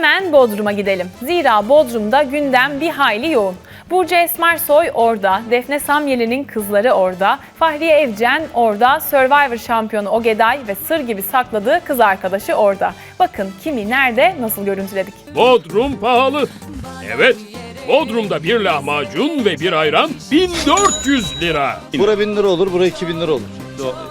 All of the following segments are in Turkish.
Hemen Bodrum'a gidelim. Zira Bodrum'da gündem bir hayli yoğun. Burcu Esmersoy orada, Defne Samyeli'nin kızları orada, Fahriye Evcen orada, Survivor şampiyonu Ogeday ve sır gibi sakladığı kız arkadaşı orada. Bakın kimi nerede nasıl görüntüledik. Bodrum pahalı. Evet, Bodrum'da bir lahmacun ve bir ayran 1400 lira. Bura 1000 lira olur, bura 2000 lira olur.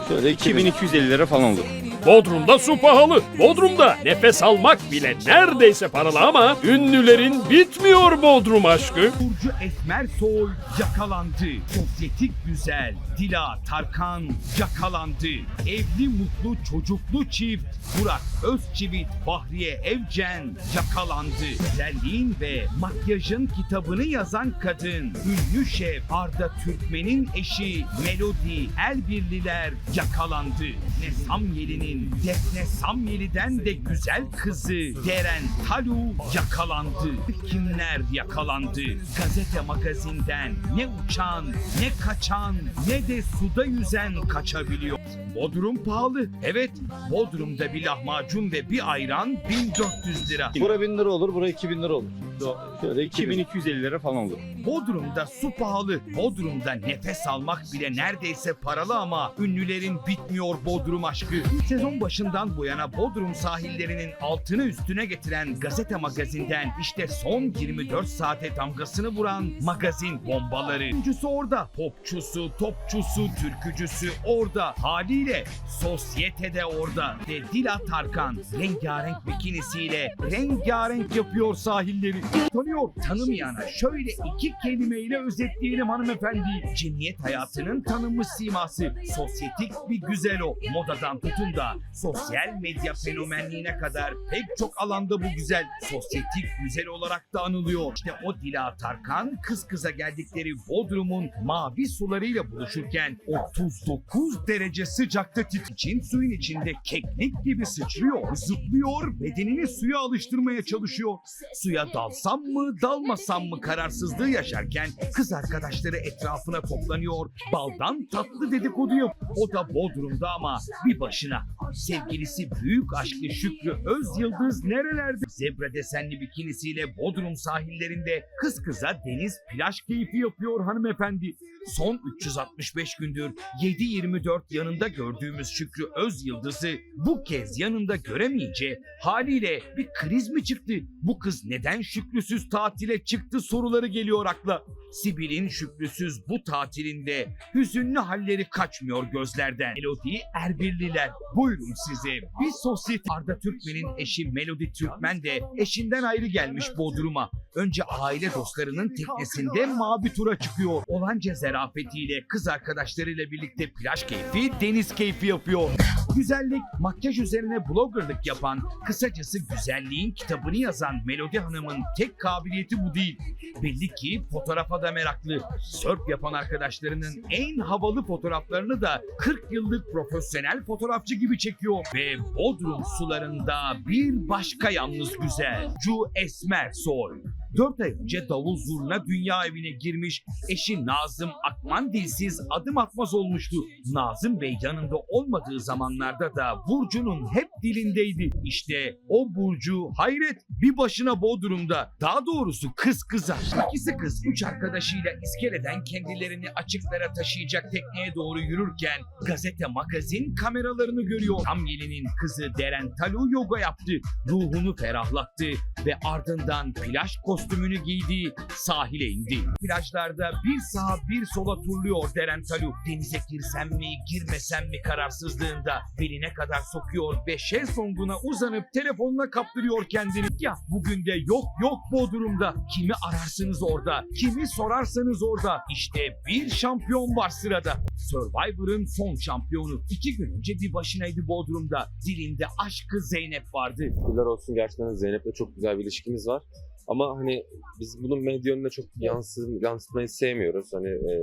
Şöyle 2000. 2250 lira falan olur. Bodrum'da su pahalı. Bodrum'da nefes almak bile neredeyse paralı ama ünlülerin bitmiyor Bodrum aşkı. Burcu Esmersoy yakalandı. Sosyetik güzel Dila Tarkan yakalandı. Evli mutlu çocuklu çift Burak Özçivit Bahriye Evcen yakalandı. Güzelliğin ve makyajın kitabını yazan kadın ünlü şef Arda Türkmen'in eşi Melodi Elbirliler yakalandı. Ne Samyeli'nin Defne Samyeli'den de güzel kızı Deren Talu yakalandı. Kimler yakalandı? Gazete magazinden ne uçan, ne kaçan, ne de suda yüzen kaçabiliyor. Bodrum pahalı. Evet, Bodrum'da bir lahmacun ve bir ayran 1400 lira. Bura 1000 lira olur, bura 2000 lira olur. Şöyle 2000. 2250 lira falan olur. Bodrum'da su pahalı. Bodrum'da nefes almak bile neredeyse paralı ama ünlülerin bitmiyor Bodrum aşkı. Sezon başından bu yana Bodrum sahillerinin altını üstüne getiren gazete magazinden işte son 24 saate damgasını vuran magazin bombaları. Oyuncusu orada, popçusu, topçusu, türkücüsü orada. Haliyle sosyetede orada. Ve Dila Tarkan rengarenk bikinisiyle rengarenk yapıyor sahilleri. Tanıyor, tanımayana şöyle iki kelimeyle özetleyelim hanımefendi. Cemiyet hayatının tanınmış siması. Sosyetik bir güzel o. Modadan tutun da sosyal medya fenomenliğine kadar pek çok alanda bu güzel. Sosyetik güzel olarak da anılıyor. İşte o Dila Tarkan kız kıza geldikleri Bodrum'un mavi sularıyla buluşurken 39 derece sıcakta tit için suyun içinde keklik gibi sıçrıyor, zıplıyor, bedenini suya alıştırmaya çalışıyor. Suya dalsam mı, dalmasam mı kararsızlığı yaşarken kız arkadaşları etrafına toplanıyor, baldan tatlı dedikodu yap. O da Bodrum'da ama bir başına. Sevgilisi büyük aşkı Şükrü Öz Yıldız nerelerde? Zebra desenli bikinisiyle Bodrum sahillerinde kız kıza deniz plaj keyfi yapıyor hanımefendi. Son 365 gündür 7-24 yanında gördüğümüz Şükrü Öz Yıldız'ı bu kez yanında göremeyince haliyle bir kriz mi çıktı? Bu kız neden Şükrüsüz tatile çıktı soruları geliyor akla. Sibel'in Şükrüsüz bu tatilinde hüzünlü halleri kaçmıyor gözlerden. Melodi Erbirliler buyurun size bir sosyete Arda Türkmen'in eşi Melodi Türkmen de eşinden ayrı gelmiş Bodrum'a. Önce aile dostlarının teknesinde mavi tura çıkıyor. Olanca zarafetiyle kız arkadaşlarıyla birlikte plaj keyfi, deniz keyfi yapıyor. Güzellik, makyaj üzerine bloggerlık yapan, kısacası güzelliğin kitabını yazan Melodi Hanım'ın tek kabiliyeti bu değil. Belli ki fotoğrafa da meraklı. Sörf yapan arkadaşlarının en havalı fotoğraflarını da 40 yıllık profesyonel fotoğrafçı gibi çekiyor. Ve Bodrum sularında bir başka yalnız güzel. Cu Esmer Soy. 4 ay önce davul zurna dünya evine girmiş eşi Nazım Akman dilsiz adım atmaz olmuştu. Nazım Bey yanında olmadığı zamanlarda da Burcu'nun hep dilindeydi. İşte o Burcu hayret bir başına Bodrum'da daha doğrusu kız kıza. İkisi kız üç arkadaşıyla iskeleden kendilerini açıklara taşıyacak tekneye doğru yürürken gazete magazin kameralarını görüyor. Samyeli'nin kızı Deren Talu yoga yaptı. Ruhunu ferahlattı ve ardından plaj kostümünü giydi, sahile indi. Plajlarda bir sağa bir sola turluyor Deren Talu. Denize girsem mi, girmesem mi kararsızlığında beline kadar sokuyor ve şezlonguna uzanıp telefonuna kaptırıyor kendini. Ya bugün de yok yok Bodrum'da. Kimi ararsınız orada, kimi sorarsanız orada. İşte bir şampiyon var sırada. Survivor'ın son şampiyonu. İki gün önce bir başınaydı Bodrum'da. Dilinde aşkı Zeynep vardı. Şükürler olsun gerçekten Zeynep'le çok güzel bir ilişkimiz var. Ama hani biz bunun medya önüne çok yansı, yansıtmayı sevmiyoruz. Hani e,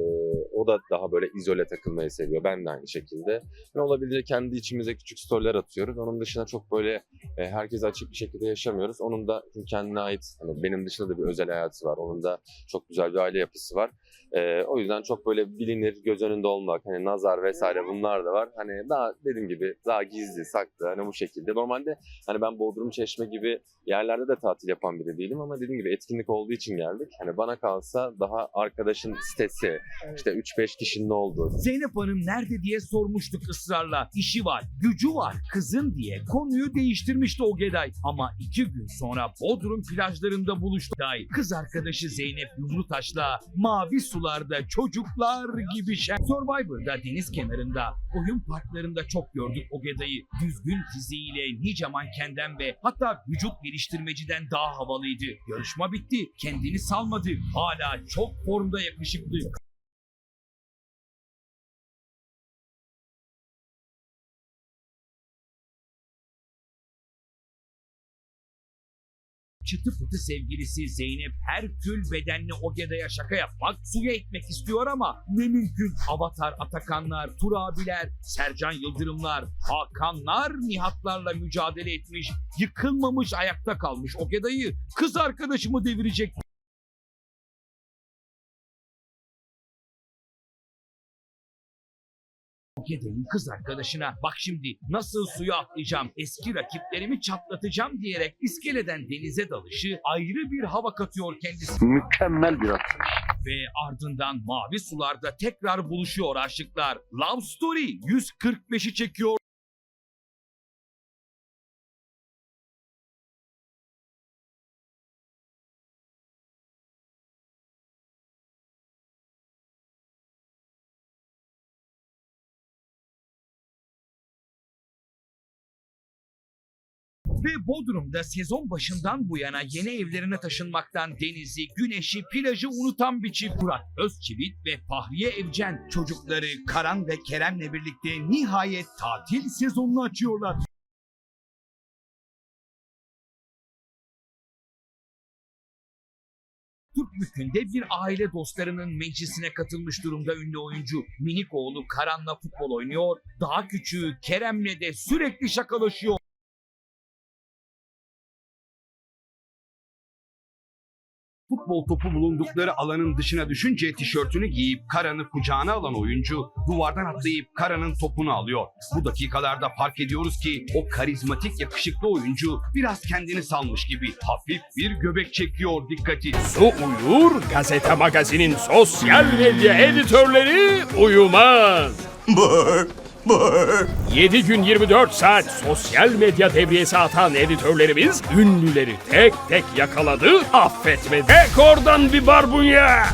o da daha böyle izole takılmayı seviyor. Ben de aynı şekilde. Ne olabildiğince kendi içimize küçük storyler atıyoruz. Onun dışında çok böyle e, herkese açık bir şekilde yaşamıyoruz. Onun da çünkü kendine ait, hani benim dışında da bir özel hayatı var. Onun da çok güzel bir aile yapısı var. E, o yüzden çok böyle bilinir, göz önünde olmak, hani nazar vesaire bunlar da var. Hani daha dediğim gibi daha gizli, saklı hani bu şekilde. Normalde hani ben Bodrum, Çeşme gibi yerlerde de tatil yapan biri değilim ama dediğim gibi etkinlik olduğu için geldik. Hani bana kalsa daha arkadaşın sitesi, işte 3-5 kişinin olduğu, Zeynep Hanım nerede diye sormuştuk ısrarla. İşi var, gücü var, kızın diye konuyu değiştirmişti Ogeday. Ama iki gün sonra Bodrum plajlarında buluştu. Day. Kız arkadaşı Zeynep Yumrutaş'la mavi sularda çocuklar gibi şen. Survivor'da deniz kenarında, oyun parklarında çok gördük Ogeday'ı. Düzgün fiziğiyle nice mankenden ve hatta vücut geliştirmeciden daha havalıydı. Yarışma bitti, kendini salmadı. Hala çok formda yakışıklı. Çıtı pıtı sevgilisi Zeynep her tül bedenli Ogeda'ya şaka yapmak, suya etmek istiyor ama ne mümkün. Avatar Atakanlar, Turabiler, Sercan Yıldırımlar, Hakanlar, Nihatlarla mücadele etmiş, yıkılmamış ayakta kalmış Ogeda'yı kız arkadaşımı devirecek Ogeda'nın kız arkadaşına bak şimdi nasıl suya atlayacağım, eski rakiplerimi çatlatacağım diyerek iskeleden denize dalışı ayrı bir hava katıyor kendisi. Mükemmel bir atış. Ve ardından mavi sularda tekrar buluşuyor aşıklar. Love Story 145'i çekiyor. Ve Bodrum'da sezon başından bu yana yeni evlerine taşınmaktan denizi, güneşi, plajı unutan bir çift Murat Özçivit ve Fahriye Evcen çocukları Karan ve Kerem'le birlikte nihayet tatil sezonunu açıyorlar. Türkbükü'nde bir aile dostlarının meclisine katılmış durumda ünlü oyuncu. Minik oğlu Karan'la futbol oynuyor. Daha küçüğü Kerem'le de sürekli şakalaşıyor. Futbol topu bulundukları alanın dışına düşünce tişörtünü giyip Karan'ı kucağına alan oyuncu duvardan atlayıp Karan'ın topunu alıyor. Bu dakikalarda fark ediyoruz ki o karizmatik yakışıklı oyuncu biraz kendini salmış gibi hafif bir göbek çekiyor dikkati. Su uyur, gazete magazinin sosyal medya editörleri uyumaz. 7 gün 24 saat sosyal medya devriyesi atan editörlerimiz ünlüleri tek tek yakaladı, affetmedi. Ek oradan bir barbunya.